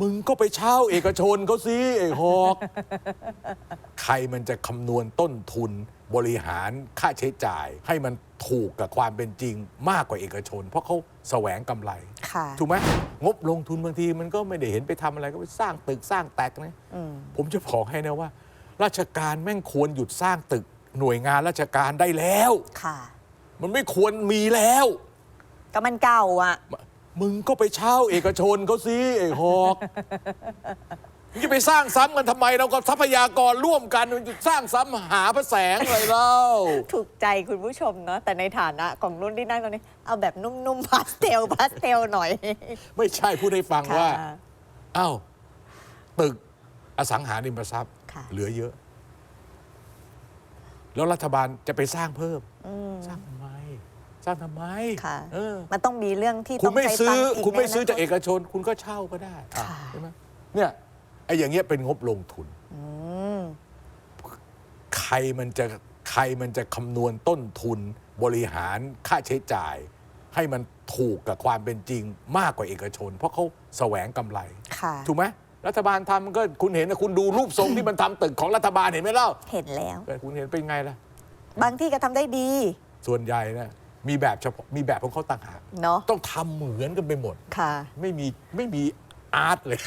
มึงก็ไปเช่าเอกชนเขาสิไอ้หอกใครมันจะคำนวณต้นทุนบริหารค่าใช้จ่าย ให้มันถูกกับความเป็นจริงมากกว่าเอกชน เพราะเขาแสวงกำไร ค่ะ ถูกไหมงบลงทุนบางทีมันก็ไม่ได้เห็นไปทำอะไรก็ไปสร้างตึกสร้างแตกนะ อืม ผมจะบอกให้นะว่า ราชการแม่งควรหยุดสร้างตึกหน่วยงานราชการได้แล้ว ค่ะ มันไม่ควรมีแล้ว ก็มันเก่าอะ มึงก็ไปเช่าเอกชนเขาสิไอ้หอกมึงจะไปสร้างซ้ำกันทำไมเราก็ทรัพยากรร่วมกันมันจะสร้างซ้ำหาพระแสงอะไรเล่า ถูกใจคุณผู้ชมเนาะแต่ในฐานะของนุ่นที่นั่งตรงนี้ เอาแบบนุ่มๆพาสเทลพาสเทลหน่อยไม่ใช่พูดให้ฟังว่า ค่ะ อ้าวตึกอสังหาริมทรัพย์ ค่ะ เหลือเยอะ แล้วรัฐบาลจะไปสร้างเพิ่มอืมสร้างทำไม สร้างทำไมค่ะ เออมันต้องมีเรื่องที่คุต้ณองไม่ใช้ซื้ตัองค์อีกคุณไม่ในซื้อจากนเอกชน คุณก็เช่าก็ได้อะค่ะใช่ไหมเนี่ยไอ้อย่างเงี้ยเป็นงบลงทุน อืม ใครมันจะใครมันจะคำนวณต้นทุนบริหารค่าใช้จ่าย ให้มันถูกกับความเป็นจริงมากกว่าเอกชน เพราะเขาแสวงกำไร ค่ะ ถูกไหมรัฐบาลทำก็คุณเห็นนะคุณดูรูปทรงที่มันทำตึกของรัฐบาลเห็นไหมเล่าเห็นแล้ว แต่คุณเห็นเป็นไงล่ะ บางที่ก็ทำได้ดี ส่วนใหญ่นะ มีแบบเฉพาะมีแบบของเขาต่างหากเนาะต้องทำเหมือนกันไปหมด ค่ะ ไม่มีไม่มีอาร์ตเลย